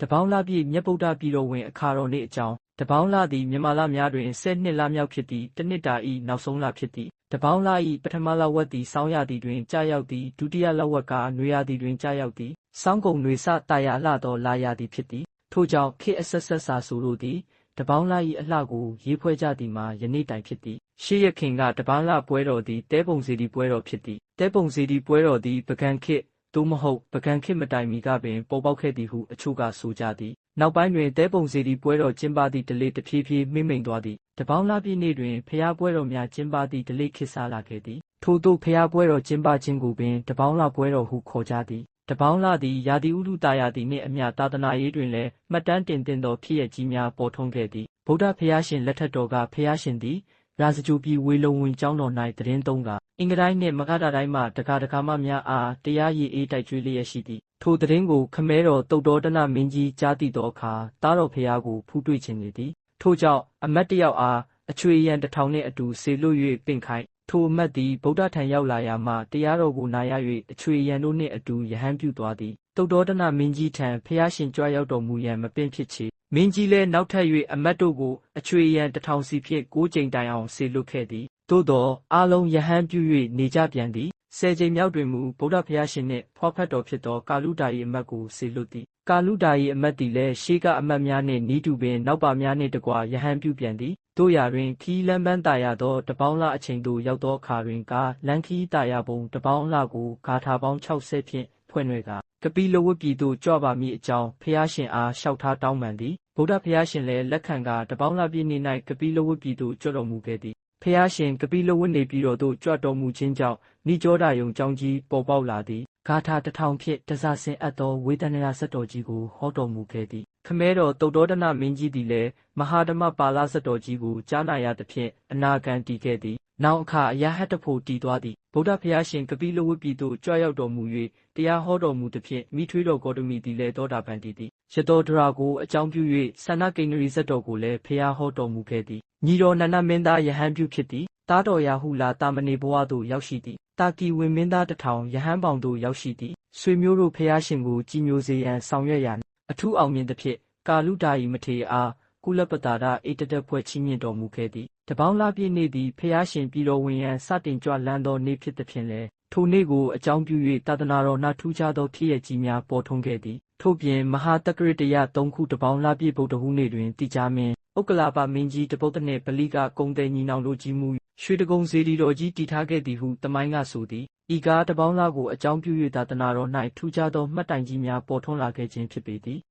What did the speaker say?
တပေါင်းလပြည့်မြတ်ဗုဒ္ဓပြည်တော်ဝင်အခါတော်နေ့အကြောင်းတပေါင်းလသည်မြန်မာလများတွင်၁၀နှစ်လမြောက်ဖြစ်သည်တစ်နှစ်တာဤနောက်ဆုံးလဖြစ်သည်တပေါင်းလဤပထမလဝက်သည်စောင်းရသည်တွင်ကြာရောက်သည်ဒုတိယလဝက်ကနွေရာသီတွင်ကြာရောက်သည်စောင်းကုံနွေစတာယာလှသောလာရာသည်ဖြစ်သည်ထို့ကြောင့်ခေတ်အဆက်ဆက်စာဆိုလိုသည်တပေါင်းလဤအလှကိုရေးဖွဲ့ကြသည်မှာယနေ့တိုင်ဖြစ်သည်ရှေးရခင်ကတပန်းလပွဲတော်သည်တဲပုံစီဒီပွဲတော်ဖြစ်သည်တဲပုံစီဒီပွဲတော်သည်ပကံခေတ် သို့မဟုတ်ပကံခေတ်မတိုင်မီကပင်ပေါ်ပေါက်ခဲ့သည်ဟုအချို့ကဆိုကြသည်နောက်ပိုင်းတွင်တဲပုံစီဒီပွဲတော်ကျင်းပသည့်ဒလေတဖြည်းဖြည်းမိမ့်မိန်သွားသည်တပေါင်းလပြည့်နေ့တွင်ဖျားပွဲတော်များကျင်းပသည့်ဒလေခေတ်စားလာခဲ့သည်ထို့သို့ဖျားပွဲတော်ကျင်းပခြင်းကိုပင်တပေါင်းလပွဲတော်ဟုခေါ်ကြသည်တပေါင်းလသည်ယာတိဥဒုတာယာတိနှင့်အမျှသာသနာရေးတွင်လည်းမှတ်တမ်းတင်သင့်သောဖြစ်ရကြီးများပေါ်ထွန်းခဲ့သည်ဗုဒ္ဓဖျားရှင်လက်ထက်တော်ကဖျားရှင်သည်ရာဇကြိုပြည်ဝေလုံဝင်ကျောင်းတော်၌တည်င်းသုံးက အင်္ဂတိုင်းနှင့်မကတာတိုင်းမှတကားတကားမများအားတရားရည်အေးတိုက်ကျွေးလျက်ရှိသည်ထိုတည်င်းကိုခမဲတော်တုတ်တော်တနမင်းကြီးကြားသိသောအခါတားတော်ဖျားကိုဖူးတွေ့ခြင်းနေသည်ထို့ကြောင့်အမတ်တယောက်အားအချွေရန်တစ်ထောင်နှင့်အတူဆေလွတ်၍ပင့်ခိုင်းထိုအမတ်သည်ဗုဒ္ဓထံရောက်လာရာမှတရားတော်ကိုနာရ၍အချွေရန်တို့နှင့်အတူယဟန်ပြုသွားသည်တုတ်တော်တနမင်းကြီးထံဖျားရှင်ကြွရောက်တော်မူရန်မပင်ဖြစ်ချေမင်းကြီးလည်းနောက်ထပ်၍အမတ်တို့ကိုအချွေရန်တထောင်စီဖြင့်ကိုးကြိမ်တိုင်အောင်ဆေလွတ်ခဲ့သည် သို့သောအားလုံးယဟန်ပြု၍နေကြပြန်သည်ဆယ်ကြိမ်မြောက်တွင်မူဗုဒ္ဓဘုရားရှင်နှင့်ဖွားဖတ်တော်ဖြစ်သောကာလုတာ၏အမတ်ကိုဆေလွတ်သည်ကာလုတာ၏အမတ်သည်လည်းရှေးကအမတ်များနှင့်နီးတူပင်နောက်ပါများနှင့်တကွယဟန်ပြုပြန်သည်တို့ရာတွင်ခီးလန်းပန်းတာရသောတပေါင်းလအချိန်သို့ရောက်သောအခါတွင်ကာလန်ခီးတာရပုံတပေါင်းလကိုဂါထာပေါင်း60ဖြင့်ဖွင့်ရွယ်ကကပိလဝတ်ပြည်သို့ကြွပါမည်အကြောင်းဖျားရှင်အားလျှောက်ထားတောင်းပန်သည်ဗုဒ္ဓဖျားရှင်လည်းလက်ခံကတပေါင်းလပြည့်နေ့၌ကပိလဝတ်ပြည်သို့ကြွတော်မူခဲ့သည် ဖျားရှင်ကပိလဝတ်နေပြည်တော်သို့ကြွတော်မူခြင်းကြောင့်နိကြောဒယုံကြောင်းကြီးပေါ်ပေါက်လာသည်ဂါထာတထောင်ဖြင့်တစဆင်အပ်သောဝေဒနာဆက်တော်ကြီးကိုဟောတော်မူခဲ့သည်ခမဲတော်တုတ်တော်ဒနမင်းကြီးသည်လည်းမဟာဓမ္မပါဠဆက်တော်ကြီးကိုကြားနာရသဖြင့်အနာခံတည်ခဲ့သည်နောက်အခါအရာဟတ်တဖို့တည်သွားသည် ဗုဒ္ဓဖျားရှင်ကပိလဝတ်ပြည်သို့ကြွရောက်တော်မူ၍တရားဟောတော်မူသဖြင့်မိထွေးတော်ဂေါတမီသည်လည်းသောတာပန်တည်သည်ရတောဒရာကိုအကြောင်းပြု၍ဆန္ဒကိန္နရီဇတ်တော်ကိုလည်းဖျားဟောတော်မူခဲ့သည်ညီတော်နန္ဒမင်းသားယဟန်ပြုဖြစ်သည်တားတော်ရာဟုလာတာမဏေဘဝသို့ရောက်ရှိသည်တာကီဝင်မင်းသားတထောင်ယဟန်ပေါင်သို့ရောက်ရှိသည်ဆွေမျိုးတို့ဖျားရှင်ကိုကြည်ညိုစေရန်ဆောင်ရွက်ရန်အထူးအောင်မြင်သဖြင့်ကာလုတာဤမထေအားကုလပတာဒအေတတက်ဖွဲ့ချီးမြှင့်တော်မူခဲ့သည် တပေါင်းလပြည့်နေ့သည်ဖျားရှင်ပြည်တော်ဝင်ရန်စတင်ကြွလန်းသောနေ့ဖြစ်သဖြင့်လည်းထိုနေ့ကိုအကြောင်းပြု၍တာသနာတော်၌ထူးခြားသောဖြစ်ရကြီးများပေါ်ထွန်းခဲ့သည်ထို့ပြင်မဟာတက္ကရတရ၃ခုတပေါင်းလပြည့်ဗုဒ္ဓဟူးနေ့တွင်တိကြမင်းဥက္ကလာပမင်းကြီးတပုတ်တနှင့်ပလိကကုံတယ်ညီနောင်တို့ကြီးမူရွှေတကုံစေတီတော်ကြီးတည်ထားခဲ့သည်ဟုတမိုင်းကဆိုသည်ဤကားတပေါင်းလကိုအကြောင်းပြု၍သာသနာတော်၌ထူးခြားသောမှတ်တိုင်ကြီးများပေါ်ထွန်းလာခဲ့ခြင်းဖြစ်ပေသည်